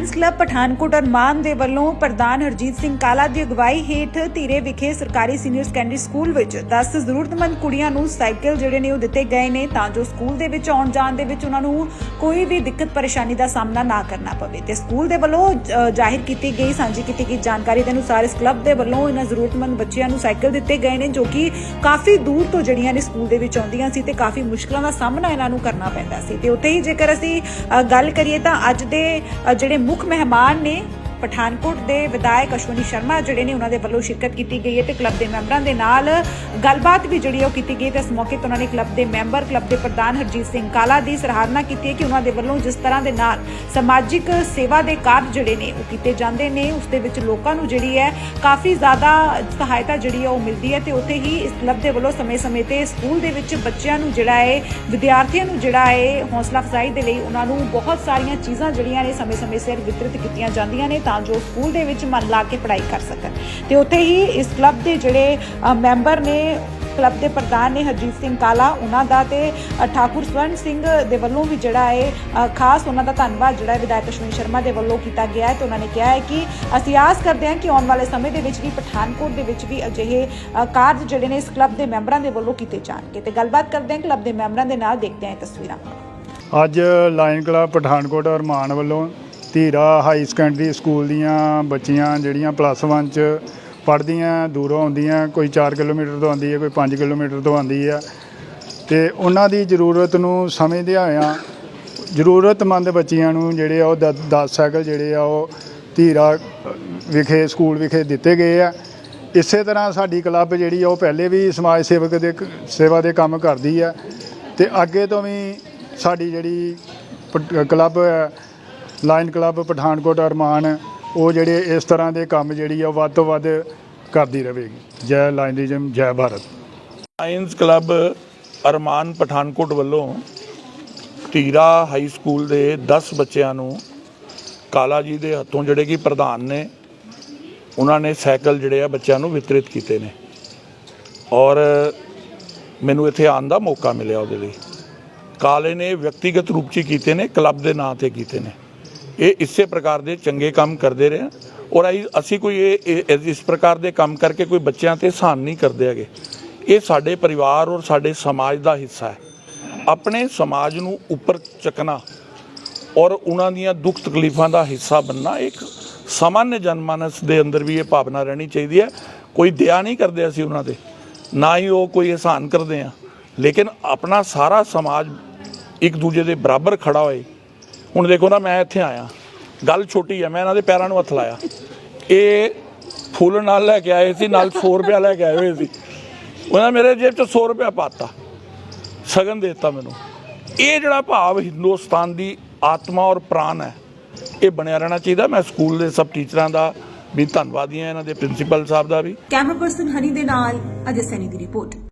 Club Pathankot ਅਰਮਾਨ ਦੇ ਵੱਲੋਂ ਪ੍ਰਧਾਨ ਹਰਜੀਤ ਸਿੰਘ ਕਾਲਾ ਦੀ ਅਗਵਾਈ ਹੇਠ ਧੀਰੇ ਵਿਖੇ ਸਰਕਾਰੀ ਸੀਨੀਅਰ ਸੈਕੰਡਰੀ ਸਕੂਲ ਵਿੱਚ 10 ਜ਼ਰੂਰਤਮੰਦ ਕੁੜੀਆਂ ਨੂੰ ਸਾਈਕਲ ਜਿਹੜੇ ਨੇ ਉਹ ਦਿੱਤੇ ਗਏ ਨੇ ਤਾਂ ਜੋ ਸਕੂਲ ਦੇ ਵਿੱਚ ਆਉਣ ਜਾਣ ਦੇ ਵਿੱਚ ਉਹਨਾਂ ਨੂੰ ਕੋਈ ਵੀ ਦਿੱਕਤ ਪਰੇਸ਼ਾਨੀ ਦਾ ਸਾਹਮਣਾ ਨਾ ਕਰਨਾ ਪਵੇ ਤੇ ਸਕੂਲ ਦੇ ਵੱਲੋਂ ਜ਼ਾਹਿਰ ਕੀਤੀ ਗਈ, ਸਾਂਝੀ ਕੀਤੀ ਗਈ ਜਾਣਕਾਰੀ ਦੇ ਅਨੁਸਾਰ ਇਸ ਕਲੱਬ ਦੇ ਵੱਲੋਂ ਇਹਨਾਂ ਜ਼ਰੂਰਤਮੰਦ ਬੱਚਿਆਂ ਨੂੰ ਸਾਈਕਲ ਦਿੱਤੇ ਗਏ ਨੇ ਜੋ ਕਿ ਕਾਫੀ ਦੂਰ ਤੋਂ ਜਿਹੜੀਆਂ ਨੇ ਸਕੂਲ ਦੇ ਵਿੱਚ ਆਉਂਦੀਆਂ ਸੀ ਤੇ ਕਾਫੀ ਮੁਸ਼ਕਲਾਂ ਦਾ ਸਾਹਮਣਾ ਇਹਨਾਂ ਨੂੰ ਕਰਨਾ ਪੈਂਦਾ ਸੀ ਤੇ ਉੱਥੇ ਹੀ ਜੇਕਰ ਅਸੀਂ ਗੱਲ ਕਰੀਏ ਤਾਂ ਅੱਜ ਦੇ ਜਿਹੜੇ ਮੁੱਖ ਮਹਿਮਾਨ ਨੇ ਪਠਾਨਕੋਟ ਦੇ ਵਿਧਾਇਕ ਅਸ਼ਵਨੀ ਸ਼ਰਮਾ ਜਿਹੜੇ ਨੇ ਉਹਨਾਂ ਦੇ ਵੱਲੋਂ ਸ਼ਿਰਕਤ ਕੀਤੀ ਗਈ ਹੈ ਤੇ ਕਲੱਬ ਦੇ ਮੈਂਬਰਾਂ ਦੇ ਨਾਲ ਗੱਲਬਾਤ ਵੀ ਜਿਹੜੀ ਉਹ ਕੀਤੀ ਗਈ ਤੇ ਇਸ ਮੌਕੇ ਤੇ ਉਹਨਾਂ ਨੇ ਕਲੱਬ ਦੇ ਮੈਂਬਰ, ਕਲੱਬ ਦੇ ਪ੍ਰਧਾਨ ਹਰਜੀਤ ਸਿੰਘ ਕਾਲਾ ਦੀ ਸਰਾਹਨਾ ਕੀਤੀ ਹੈ ਕਿ ਉਹਨਾਂ ਦੇ ਵੱਲੋਂ ਜਿਸ ਤਰ੍ਹਾਂ ਦੇ ਨਾਲ ਸਮਾਜਿਕ ਸੇਵਾ ਦੇ ਕਾਰਜ ਜਿਹੜੇ ਨੇ ਉਹ ਕੀਤੇ ਜਾਂਦੇ ਨੇ, ਉਸ ਦੇ ਵਿੱਚ ਲੋਕਾਂ ਨੂੰ ਜਿਹੜੀ ਹੈ ਕਾਫੀ ਜ਼ਿਆਦਾ ਸਹਾਇਤਾ ਜਿਹੜੀ ਹੈ ਉਹ ਮਿਲਦੀ ਹੈ ਤੇ ਉੱਥੇ ਹੀ ਇਸ ਕਲੱਬ ਦੇ ਵੱਲੋਂ ਸਮੇਂ-ਸਮੇਂ ਤੇ ਸਕੂਲ ਦੇ ਵਿੱਚ ਬੱਚਿਆਂ ਨੂੰ ਜਿਹੜਾ ਹੈ, ਵਿਦਿਆਰਥੀਆਂ ਨੂੰ ਜਿਹੜਾ ਹੈ ਹੌਸਲਾ ਅਫਜ਼ਾਈ ਦੇ ਲਈ ਉਹਨਾਂ ਨੂੰ ਬਹੁਤ ਸਾਰੀਆਂ ਚੀਜ਼ਾਂ ਜਿਹੜੀਆਂ ਨੇ ਸਮੇਂ-ਸਮੇਂ ਸਿਰ ਵਿਤਰਿਤ ਕੀਤੀਆਂ ਜਾਂਦੀਆਂ ਨੇ ਤਾਂ ਜੋ ਸਕੂਲ ਦੇ ਵਿੱਚ ਮਨ ਲਾ ਕੇ ਪੜ੍ਹਾਈ ਕਰ ਸਕਣ। ਤੇ ਉੱਥੇ ਹੀ ਇਸ ਕਲੱਬ ਦੇ ਜਿਹੜੇ ਮੈਂਬਰ ਨੇ, ਕਲੱਬ ਦੇ ਪ੍ਰਧਾਨ ਨੇ ਹਰਜੀਤ ਸਿੰਘ ਕਾਲਾ, ਉਹਨਾਂ ਦਾ ਤੇ ਠਾਕੁਰ ਸਵਰਨ ਸਿੰਘ ਦੇ ਵੱਲੋਂ ਵੀ ਜਿਹੜਾ ਹੈ ਖਾਸ ਉਹਨਾਂ ਦਾ ਧੰਨਵਾਦ ਜਿਹੜਾ ਵਿਧਾਇਕ ਅਸ਼ਵਨੀ ਸ਼ਰਮਾ ਦੇ ਵੱਲੋਂ ਕੀਤਾ ਗਿਆ ਹੈ ਤੇ ਉਹਨਾਂ ਨੇ ਕਿਹਾ ਹੈ ਕਿ ਅਸੀਂ ਆਸ ਕਰਦੇ ਹਾਂ ਕਿ ਆਉਣ ਵਾਲੇ ਸਮੇਂ ਦੇ ਵਿੱਚ ਵੀ ਪਠਾਨਕੋਟ ਦੇ ਵਿੱਚ ਵੀ ਅਜਿਹੇ ਕਾਰਜ ਜਿਹੜੇ ਨੇ ਇਸ ਕਲੱਬ ਦੇ ਮੈਂਬਰਾਂ ਦੇ ਵੱਲੋਂ ਕੀਤੇ ਜਾਣਗੇ। ਤੇ ਗੱਲਬਾਤ ਕਰਦੇ ਹਾਂ ਕਲੱਬ ਦੇ ਮੈਂਬਰਾਂ ਦੇ ਨਾਲ, ਦੇਖਦੇ ਹਾਂ ਇਹ ਤਸਵੀਰਾਂ। ਅੱਜ ਲਾਇਨ ਕਲੱਬ ਪਠਾਨਕੋਟ ਅਰਮਾਨ ਵੱਲੋਂ ਧੀਰਾ ਹਾਈ ਸੈਕੰਡਰੀ ਸਕੂਲ ਦੀਆਂ ਬੱਚੀਆਂ ਜਿਹੜੀਆਂ ਪਲੱਸ 1 ਚ ਪੜ੍ਹਦੀਆਂ, ਦੂਰੋਂ ਆਉਂਦੀਆਂ, ਕੋਈ 4 ਕਿਲੋਮੀਟਰ ਤੋਂ ਆਉਂਦੀ ਹੈ, ਕੋਈ 5 ਕਿਲੋਮੀਟਰ ਤੋਂ ਆਉਂਦੀ ਹੈ। ਤੇ ਉਹਨਾਂ ਦੀ ਜ਼ਰੂਰਤ ਨੂੰ ਸਮਝਦੇ ਹੋਇਆਂ ਜ਼ਰੂਰਤਮੰਦ ਬੱਚੀਆਂ ਨੂੰ ਜਿਹੜੇ ਆ ਉਹ 10 ਸਾਈਕਲ ਜਿਹੜੇ ਆ ਉਹ ਧੀਰਾ ਵਿਖੇ ਸਕੂਲ ਵਿਖੇ ਦਿੱਤੇ ਗਏ ਆ। ਇਸੇ ਤਰ੍ਹਾਂ ਸਾਡੀ ਕਲੱਬ ਜਿਹੜੀ ਆ ਉਹ ਪਹਿਲੇ ਵੀ ਸਮਾਜ ਸੇਵਕ ਦੇ ਕ- ਸੇਵਾ ਦੇ ਕੰਮ ਕਰਦੀ ਆ। ਤੇ ਅੱਗੇ ਤੋਂ ਵੀ ਸਾਡੀ ਜਿਹੜੀ ਪ- ਕਲੱਬ ਹੈ ਲਾਇਨ ਕਲੱਬ ਪਠਾਨਕੋਟ ਅਰਮਾਨ, ਉਹ ਜਿਹੜੇ ਇਸ ਤਰ੍ਹਾਂ ਦੇ ਕੰਮ ਜਿਹੜੀ ਆ ਉਹ ਵੱਧ ਤੋਂ ਵੱਧ ਕਰਦੀ ਰਹੇਗੀ। ਜੈ ਲਾਇਨਿਜ਼ਮ ਜੈ ਭਾਰਤ। ਲਾਇਨਸ ਕਲੱਬ ਅਰਮਾਨ ਪਠਾਨਕੋਟ ਵੱਲੋਂ ਧੀਰਾ ਹਾਈ ਸਕੂਲ ਦੇ 10 ਬੱਚਿਆਂ ਨੂੰ ਕਾਲਾ ਜੀ ਦੇ ਹੱਥੋਂ ਜਿਹੜੇ ਕਿ ਪ੍ਰਧਾਨ ਨੇ, ਉਹਨਾਂ ਨੇ ਸਾਈਕਲ ਜਿਹੜੇ ਆ ਬੱਚਿਆਂ ਨੂੰ ਵਿਤਰਿਤ ਕੀਤੇ ਨੇ। ਔਰ ਮੈਨੂੰ ਇੱਥੇ ਆਉਣ ਦਾ ਮੌਕਾ ਮਿਲਿਆ ਉਹਦੇ ਲਈ। ਕਾਲੇ ਨੇ ਵਿਅਕਤੀਗਤ ਰੂਪ 'ਚ ਹੀ ਕੀਤੇ ਨੇ, ਕਲੱਬ ਦੇ ਨਾਂ ਤੇ ਕੀਤੇ ਨੇ। ਇਹ ਇਸੇ ਪ੍ਰਕਾਰ ਦੇ ਚੰਗੇ ਕੰਮ ਕਰਦੇ ਰਹੇ ਔਰ ਅਸੀਂ- ਅਸੀਂ ਕੋਈ ਇਹ ਇਸ ਪ੍ਰਕਾਰ ਦੇ ਕੰਮ ਕਰਕੇ ਕੋਈ ਬੱਚਿਆਂ ਤੇ ਸਹਾਨ ਨਹੀਂ ਕਰਦੇ ਹੈਗੇ। ਇਹ ਸਾਡੇ ਪਰਿਵਾਰ ਔਰ ਸਾਡੇ ਸਮਾਜ ਦਾ ਹਿੱਸਾ ਹੈ। ਆਪਣੇ ਸਮਾਜ ਨੂੰ ਉੱਪਰ ਚੱਕਣਾ ਔਰ ਉਹਨਾਂ ਦੀਆਂ ਦੁੱਖ ਤਕਲੀਫਾਂ ਦਾ ਹਿੱਸਾ ਬੰਨਣਾ ਇੱਕ ਸਾਮਾਨਯ ਜਨਮਾਨਸ ਦੇ ਅੰਦਰ ਵੀ ਇਹ ਭਾਵਨਾ ਰਹਿਣੀ ਚਾਹੀਦੀ ਹੈ। ਕੋਈ ਦਇਆ ਨਹੀਂ ਕਰਦੇ ਅਸੀਂ ਉਹਨਾਂ ਤੇ। ਨਾ ਹੀ ਉਹ ਕੋਈ ਅਹਿਸਾਨ ਕਰਦੇ ਆ। ਲੇਕਿਨ ਆਪਣਾ ਸਾਰਾ ਸਮਾਜ ਇੱਕ ਦੂਜੇ ਦੇ ਬਰਾਬਰ ਖੜਾ ਹੋਏ ਹੁਣ ਦੇਖੋ ਨਾ ਮੈਂ ਇੱਥੇ ਆਇਆ। ਗੱਲ ਛੋਟੀ ਹੈ ਮੈਂ ਇਹਨਾਂ ਦੇ ਪੈਰਾਂ ਨੂੰ ਹੱਥ ਲਾਇਆ। ਇਹ ਫੁੱਲ ਨਾਲ ਲੈ ਕੇ ਆਏ ਸੀ, ਨਾਲ 100 ਰੁਪਇਆ ਲੈ ਕੇ ਆਏ ਹੋਏ ਸੀ। ਉਹਨਾਂ ਮੇਰੇ ਜੇਬ 'ਚ 100 ਰੁਪਇਆ ਪਾਤਾ, ਸਗਨ ਦਿੱਤਾ ਮੈਨੂੰ। ਇਹ ਜਿਹੜਾ ਭਾਵ ਹਿੰਦੁਸਤਾਨ ਦੀ ਆਤਮਾ ਔਰ ਪ੍ਰਾਨ ਹੈ, ਇਹ ਬਣਿਆ ਰਹਿਣਾ ਚਾਹੀਦਾ। ਮੈਂ ਸਕੂਲ ਦੇ ਸਭ ਟੀਚਰਾਂ ਦਾ ਵੀ ਧੰਨਵਾਦੀ ਹਾਂ, ਇਹਨਾਂ ਦੇ ਪ੍ਰਿੰਸੀਪਲ ਸਾਹਿਬ ਦਾ ਵੀ। ਕੈਮਰਾ ਪਰਸਨ ਹਨੀ ਦੇ ਨਾਲ ਅਜੇ ਸੈਨੀ ਦੀ ਰਿਪੋਰਟ।